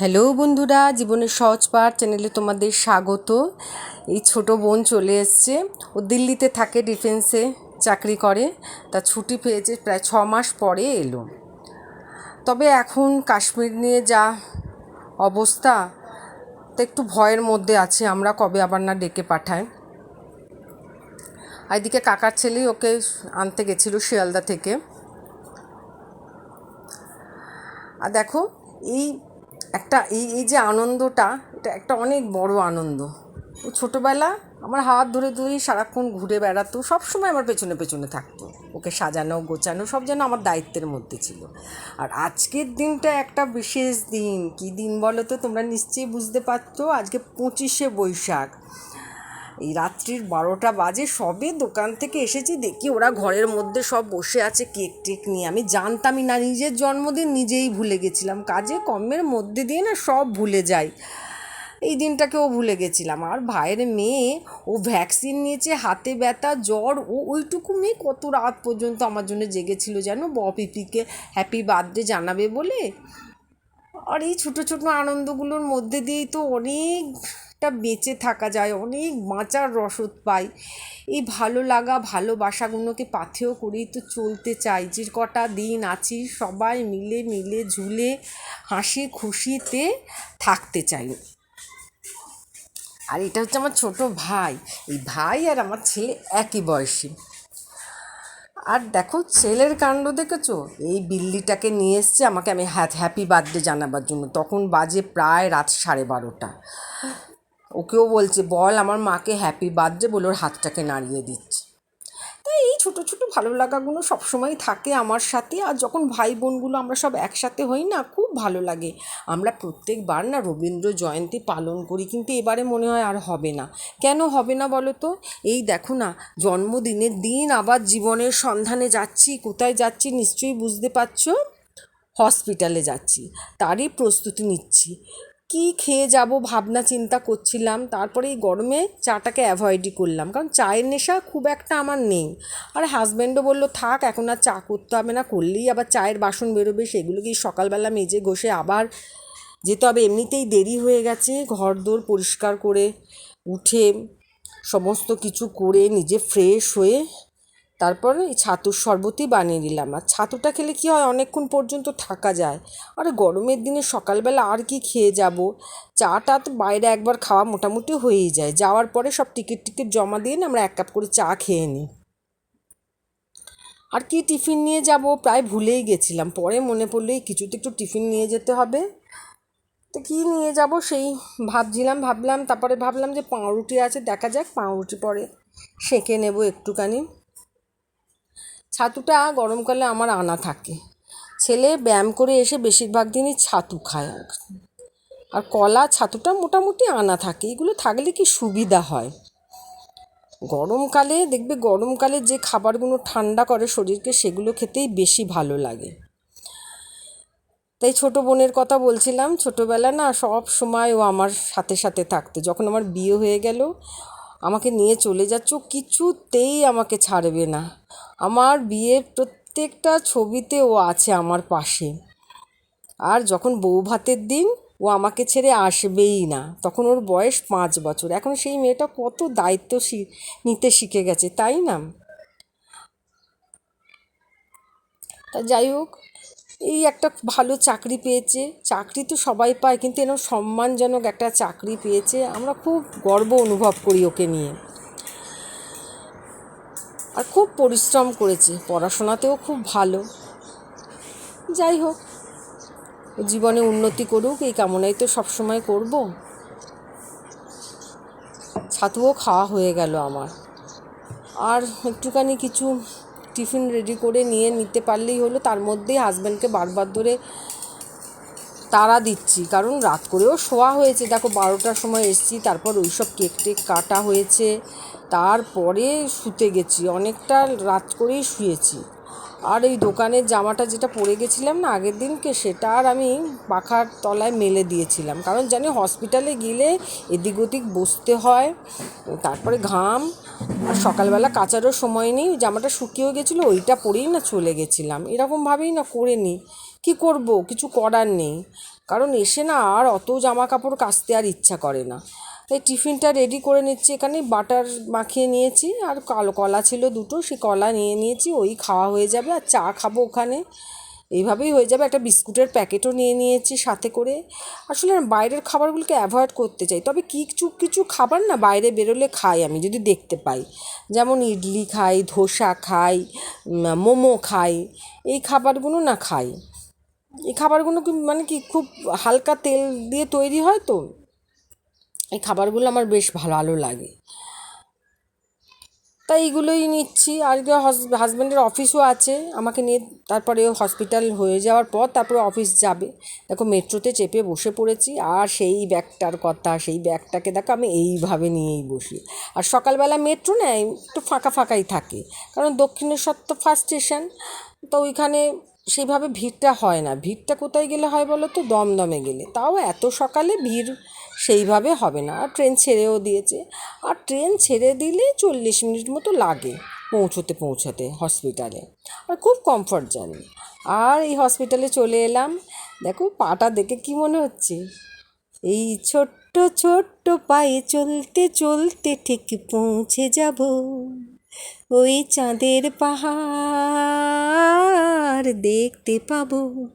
Hello বন্ধুরা, জীবনের সহজ পাঠ চ্যানেলে তোমাদের স্বাগত। এই ছোট বোন চলে এসছে। ও দিল্লিতে থাকে, ডিফেন্সে চাকরি করে। তা ছুটি পেয়েছে, প্রায় ছ মাস পরে এলো। তবে এখন কাশ্মীর নিয়ে যা অবস্থা, তা একটু ভয়ের মধ্যে আছে। আমরা কবে আবার না ডেকে পাঠায় এদিকে কাকার ছেলেই ওকে আনতে গেছিল শিয়ালদা থেকে। আর দেখো, এই একটা এই এই যে আনন্দটা, এটা একটা অনেক বড় আনন্দ। ও ছোটোবেলা আমার হাত ধরে ধরেই সারাক্ষণ ঘুরে বেড়াতো, সবসময় আমার পেছনে পেছনে থাকতো। ওকে সাজানো, গোছানো, সব যেন আমার দায়িত্বের মধ্যে ছিল। আর আজকের দিনটা একটা বিশেষ দিন। কী দিন বলো তো তোমরা নিশ্চয়ই বুঝতে পারছ, আজকে পঁচিশে বৈশাখ। এই রাত্রির বারোটা বাজে, সবে দোকান থেকে এসেছি, দেখি ওরা ঘরের মধ্যে সব বসে আছে, কেক টেক নিয়ে। আমি জানতামই না, নিজের জন্মদিন নিজেই ভুলে গেছিলাম। কাজে কমের মধ্যে দিয়ে না সব ভুলে যাই। এই দিনটাকেও ভুলে গেছিলাম। আর ভাইয়ের মেয়ে, ও ভ্যাকসিন নিয়েছে, হাতে ব্যথা, জ্বর, ও ওইটুকু মেয়ে কত রাত পর্যন্ত আমার জন্য জেগেছিল যেন বপিপিকে হ্যাপি বার্থডে জানাবে বলে। আর এই ছোটো ছোটো আনন্দগুলোর মধ্যে দিয়েই তো অনেকটা বেঁচে থাকা যায়, অনেক বাঁচার রসদ পাই। এই ভালো লাগা, ভালোবাসাগুলোকে পাথেয় করেই তো চলতে চাই। যে কটা দিন আছি, সবাই মিলে মিলে ঝুলে হাসি খুশিতে থাকতে চাই। আর এটা হচ্ছে আমার ছোট ভাই। এই ভাই আর আমার ছেলে একই বয়সী। আর দেখো, ছেলের কাণ্ড দেখেছ? এই বিল্লিটাকে নিয়ে এসছে, আমাকে আমি হ্যাপি বার্থডে জানাবার জন্য। তখন বাজে প্রায় রাত সাড়ে বারোটা। ওকেও বলছে, বল, আমার মাকে হ্যাপি বার্থডে বলে ওর হাতটাকে নাড়িয়ে দিচ্ছে। তাই এই ছোটো ছোটো ভালো লাগাগুলো সবসময় থাকে আমার সাথে, আর যখন ভাই বোনগুলো আমরা সব একসাথে হই না, খুব ভালো লাগে। আমরা প্রত্যেকবার না রবীন্দ্র জয়ন্তী পালন করি, কিন্তু এবারে মনে হয় আর হবে না। কেন হবে না বলো তো? এই দেখো না, জন্মদিনের দিন আবার জীবনের সন্ধানে যাচ্ছি, কোথায় যাচ্ছি নিশ্চয়ই বুঝতে পারছ? হসপিটালে যাচ্ছি, তারই প্রস্তুতি নিচ্ছি। কি খেয়ে যাব ভাবনা চিন্তা করছিলাম। তারপরে এই গরমে চাটাকে অ্যাভয়েডই করলাম। কারণ চায়ের নেশা খুব একটা আমার নেই। আর হাজব্যান্ডও বলল, থাক, এখন আর চা করতে হবে না, করলেই আবার চায়ের বাসন বেরোবে সেগুলোকে সকালবেলা মেজে ঘষে আবার যেতে হবে? এমনিতেই দেরি হয়ে গেছে ঘর দোর পরিষ্কার করে উঠে সমস্ত কিছু করে নিজে ফ্রেশ হয়ে তারপর ছাতুর শরবতই বানিয়ে নিলাম আর ছাতুটা খেলে কী হয়? অনেকক্ষণ পর্যন্ত থাকা যায়। আর গরমের দিনে সকালবেলা আর কি খেয়ে যাব? চাটা তো বাইরে একবার খাওয়া মোটামুটি হয়েই যায়। যাওয়ার পরে সব টিকিট টিকিট জমা দিয়ে আমরা এক কাপ করে চা খেয়ে নিই। আর কি টিফিন নিয়ে যাব? প্রায় ভুলেই গেছিলাম। পরে মনে পড়ল এই কিছু তো একটু টিফিন নিয়ে যেতে হবে। তো কী নিয়ে যাব সেই ভাবছিলাম, ভাবলাম। তারপরে ভাবলাম যে পাউরুটি আছে, দেখা যাক পাউরুটি পরে সেঁকে নেব একটুখানি। ছাতুটা গরমকালে আমার আনা থাকে। ছেলে ব্যায়াম করে এসে বেশিরভাগ দিনই ছাতু খায়। আর কলা, ছাতুটা মোটামুটি আনা থাকে। এগুলো থাকলে কি সুবিধা হয়? গরমকালে, দেখবে গরমকালে যে খাবারগুলো ঠান্ডা করে শরীরকে, সেগুলো খেতেই বেশি ভালো লাগে। তাই ছোটো বোনের কথা বলছিলাম ছোটোবেলা না সব সময় ও আমার সাথে সাথে থাকতো। যখন আমার বিয়ে হয়ে গেল, আমাকে নিয়ে চলে যাচ্ছ, কিছুতেই আমাকে ছাড়বে না। আমার বিয়ের প্রত্যেকটা ছবিতে ও আছে আমার পাশে। আর যখন বউ ভাতের দিন, ও আমাকে ছেড়ে আসবেই না। তখন ওর বয়স পাঁচ বছর। এখন সেই মেয়েটা কত দায়িত্ব নিতে শিখে গেছে, তাই না? তা যাই হোক, এই একটা ভালো চাকরি পেয়েছে। চাকরি তো সবাই পায়, কিন্তু এরকম সম্মানজনক একটা চাকরি পেয়েছে। আমরা খুব গর্ব অনুভব করি ওকে নিয়ে। আর খুব পরিশ্রম করেছি, পড়াশোনাতেও খুব ভালো। যাই হোক, জীবনে উন্নতি করুক, এই কামনাই তো সবসময় করব। ছাতুও খাওয়া হয়ে গেল আমার। আর একটুখানি কিছু টিফিন রেডি করে নিয়ে নিতে পারলেই হলো, তার মধ্যেই হাজব্যান্ডকে বারবার ধরে তারা দিচ্ছি, কারণ রাত করেও শোয়া হয়েছে। দেখো, বারোটার সময় এসছি, তারপর ওই সব কেক টেক কাটা হয়েছে তারপরে শুতে গেছি, অনেকটা রাত করেই শুয়েছি। আর এই দোকানের জামাটা যেটা পরে গেছিলাম না আগের দিনকে, সেটা আর আমি পাখার তলায় মেলে দিয়েছিলাম। কারণ জানি হসপিটালে গেলে এদিক ওদিক বসতে হয়, তারপরে ঘাম, আর সকালবেলা কাচারও সময় নেই জামাটা শুকিয়েও গেছিল, ওইটা পরেই না চলে গেছিলাম। এরকমভাবেই না করে নিই কী করব, কিছু করার নেই। কারণ এসে না আর অত জামা কাপড় কাচতে আর ইচ্ছা করে না। তাই টিফিনটা রেডি করে নিচ্ছি। এখানে বাটার মাখিয়ে নিয়েছি আর কালো কলা ছিল দুটো সেই কলা নিয়ে নিয়েছি, ওই খাওয়া হয়ে যাবে আর চা খাব ওখানে। এইভাবেই হয়ে যাবে। একটা বিস্কুটের প্যাকেটও নিয়ে নিয়েছি সাথে করে। আসলে বাইরের খাবারগুলোকে অ্যাভয়েড করতে চাই। তবে কিছু কিছু খাবার না বাইরে বেরোলে খাই আমি, যদি দেখতে পাই। যেমন ইডলি খাই, ধোসা খাই মোমো খাই, এই খাবারগুলো না খাই। এই খাবারগুলো মানে কি খুব হালকা তেল দিয়ে তৈরি হয় তো? এই খাবারগুলো আমার বেশ ভালো লাগে। তাই এইগুলোই নিচ্ছি। আর কি হাজব্যান্ডের অফিসও আছে। আমাকে নিয়ে তারপরে হসপিটাল হয়ে যাওয়ার পর তারপরে অফিস যাবে। দেখো মেট্রোতে চেপে বসে পড়েছি। আর সেই ব্যাগটার কথা, সেই ব্যাগটাকে দেখো আমি এইভাবে নিয়েই বসি। আর সকালবেলা মেট্রো না, একটু ফাঁকা ফাঁকাই থাকে। কারণ দক্ষিণেশ্বর তো ফার্স্ট স্টেশন তো ওইখানে সেইভাবে ভিড়টা হয় না। ভিড়টা কোথায় গেলে হয় বলো তো? দমদমে গেলে। তাও এত সকালে ভিড় সেইভাবে হবে না। আর ট্রেন ছেড়েও দিয়েছে। আর ট্রেন ছেড়ে দিলে চল্লিশ মিনিট মতো লাগে পৌঁছোতে পৌঁছাতে হসপিটালে আর খুব কমফর্ট জানি। আর এই হসপিটালে চলে এলাম। দেখো পাটা দেখে কি মনে হচ্ছে? এই ছোট্ট ছোট্ট পায়ে চলতে চলতে ঠিক পৌঁছে যাব। ওই চাঁদের পাহাড় দেখতে পাবো।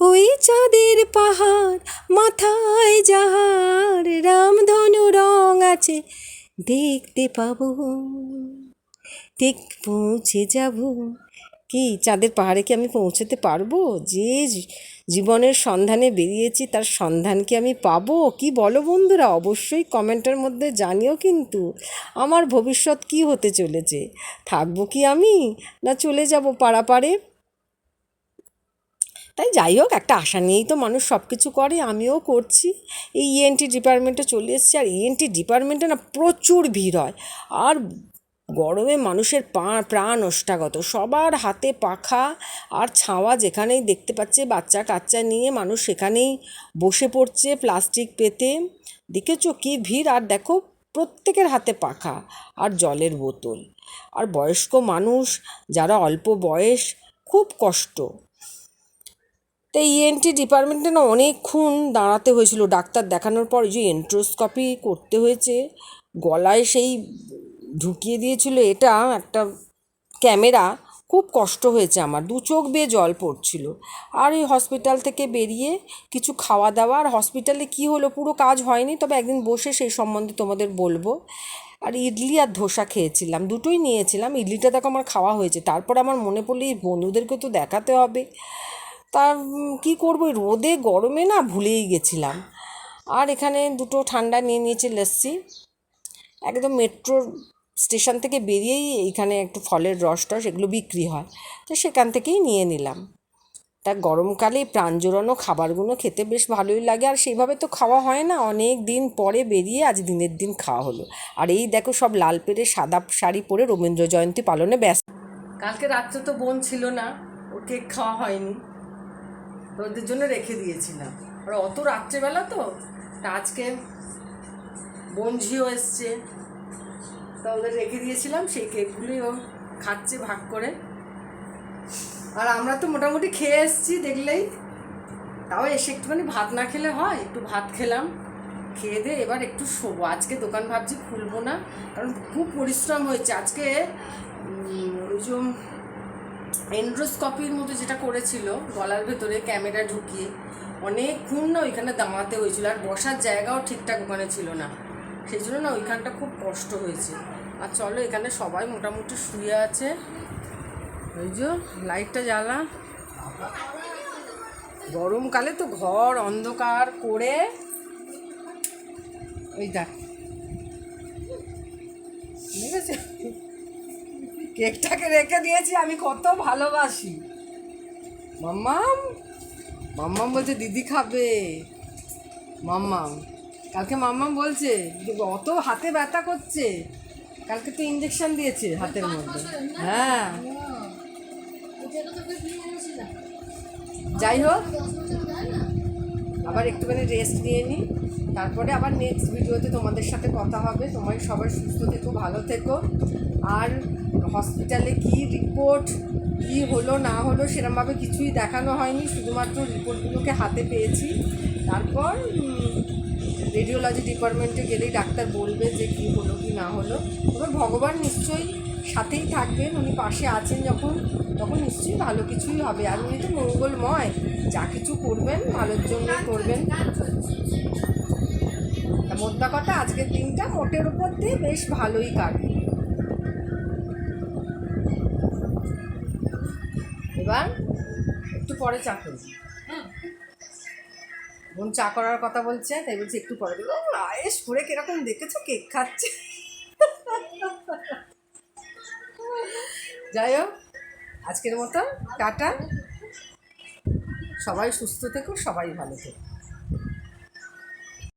ওই চাঁদের পাহাড়, মাথায় যাহার রামধনু রং আছে, দেখতে পাবো। ঠিক পৌঁছে যাব। কি, চাঁদের পাহাড়ে কি আমি পৌঁছতে পারব? যে জীবনের সন্ধানে বেরিয়েছি, তার সন্ধান কি আমি পাবো? কি বলো বন্ধুরা? অবশ্যই কমেন্টের মধ্যে জানিও কিন্তু। আমার ভবিষ্যৎ কি হতে চলেছে? থাকব কি আমি? না চলে যাব পাড়াপাড়ে তাই যাই হোক, একটা আশা নিয়েই তো মানুষ সব কিছু করে, আমিও করছি। এই ইএনটি ডিপার্টমেন্টে চলে এসেছি, আর ইএনটি ডিপার্টমেন্টে না প্রচুর ভিড় হয়। আর গরমে মানুষের পা, প্রাণ ওষ্ঠাগত সবার হাতে পাখা আর ছাওয়া যেখানেই দেখতে পাচ্ছে, বাচ্চা কাচ্চা নিয়ে মানুষ সেখানেই বসে পড়ছে প্লাস্টিক পেতে। দেখেছ কী ভিড়? আর দেখো, প্রত্যেকের হাতে পাখা আর জলের বোতল। আর বয়স্ক মানুষ যারা অল্প বয়স, খুব কষ্ট। তো ইএনটি ডিপার্টমেন্টে না অনেকক্ষণ দাঁড়াতে হয়েছিল। ডাক্তার দেখানোর পর যে এন্ট্রোস্কপি করতে হয়েছে, গলায় সেই ঢুকিয়ে দিয়েছিল, এটা একটা ক্যামেরা, খুব কষ্ট হয়েছে আমার। দু চোখ বেয়ে জল পড়ছিল। আর ওই হসপিটাল থেকে বেরিয়ে কিছু খাওয়া দাওয়া, আর হসপিটালে কী হলো, পুরো কাজ হয়নি, তবে একদিন বসে সেই সম্বন্ধে তোমাদের বলব। আর ইডলি আর ধোসা খেয়েছিলাম, দুটোই নিয়েছিলাম। ইডলিটা দেখো আমার খাওয়া হয়েছে, তারপর আমার মনে পড়ল, এই বন্ধুদেরকে তো দেখাতে হবে। তা কী করব রোদে গরমে না ভুলেই গেছিলাম। আর এখানে দুটো ঠান্ডা নিয়ে নিয়েছি লস্যি একদম মেট্রো স্টেশন থেকে বেরিয়েই এইখানে একটু ফলের রস টস এগুলো বিক্রি হয়। তো সেখান থেকেই নিয়ে নিলাম। তা গরমকালে প্রাণ জোড়ানো খাবারগুলো খেতে বেশ ভালোই লাগে। আর সেইভাবে তো খাওয়া হয় না। অনেক দিন পরে বেরিয়ে আজ দিনের দিন খাওয়া হলো। আর এই দেখো সব লাল পেরে সাদা শাড়ি পরে রবীন্দ্র জয়ন্তী পালনে ব্যস্ত। কালকে রাত্রে তো বোন ছিল না। ও কেক খাওয়া হয়নি। তো ওদের জন্য রেখে দিয়েছিলাম। আর অত রাত্রেবেলা তো আজকে বোন ঝিও এসছে। তো ওদের রেখে দিয়েছিলাম, সেই কেকগুলি ও খাচ্ছে ভাগ করে। আর আমরা তো মোটামুটি খেয়ে এসেছি দেখলেই। তাও এসে একটুখানি ভাত না খেলে হয়, একটু ভাত খেলাম। খেয়ে দিয়ে এবার একটু শোবো। আজকে দোকান ভাবছি খুলবো না, কারণ খুব পরিশ্রম হয়েছে। আজকে ওই যে এন্ড্রোস্কপির মতো যেটা করেছিল, গলার ভেতরে ক্যামেরা ঢুকিয়ে অনেকক্ষণ না ওইখানে দাঁড়াতে হয়েছিল আর বসার জায়গাও ঠিকঠাক ওখানে ছিল না। সেই জন্য না ওইখানটা খুব কষ্ট হয়েছে। আর চলো এখানে সবাই মোটামুটি শুয়ে আছে। ওই যে লাইটটা জ্বালা। গরমকালে তো ঘর অন্ধকার করে ওই দেখ। কেকটাকে রেখে দিয়েছি আমি কত ভালোবাসি। মাম্মাম মাম্মাম বলছে দিদি খাবে। মাম্মাম কালকে মাম্মাম বলছে অত হাতে ব্যথা করছে। কালকে তো ইঞ্জেকশন দিয়েছে হাতের মধ্যে। হ্যাঁ। যাই হোক। আবার একটুখানি রেস্ট নিয়ে নিই। তারপরে আবার নেক্সট ভিডিওতে তোমাদের সাথে কথা হবে। তোমার সবাই সুস্থ থেকো, ভালো থেকো। আর হসপিটালে কি রিপোর্ট কি হলো, না হলো সেরমভাবে কিছুই দেখানো হয়নি। শুধুমাত্র রিপোর্টগুলোকে হাতে পেয়েছি। তারপর রেডিওলজি ডিপার্টমেন্টে গেলেই ডাক্তার বলবে যে কি হলো, কি না হলো। তবে ভগবান নিশ্চয়ই সাথেই থাকবেন, উনি পাশে আছেন যখন, তখন নিশ্চয়ই ভালো কিছুই হবে। আর উনি তো মঙ্গলময়। যা কিছু করবেন, ভালোর জন্যই করবেন। মোদ্দা কথা, আজকের দিনটা মোটের উপর দিয়ে বেশ ভালোই কাটবে এবার একটু পরে চা করবি বোন চা করার কথা বলছে, তাই বলছি একটু পরে। দেবো আয়েস করে কীরকম দেখেছ? কেক খাচ্ছে? যাই হোক আজকের মতো টাটা। সবাই সুস্থ থেকো সবাই ভালো থেকো।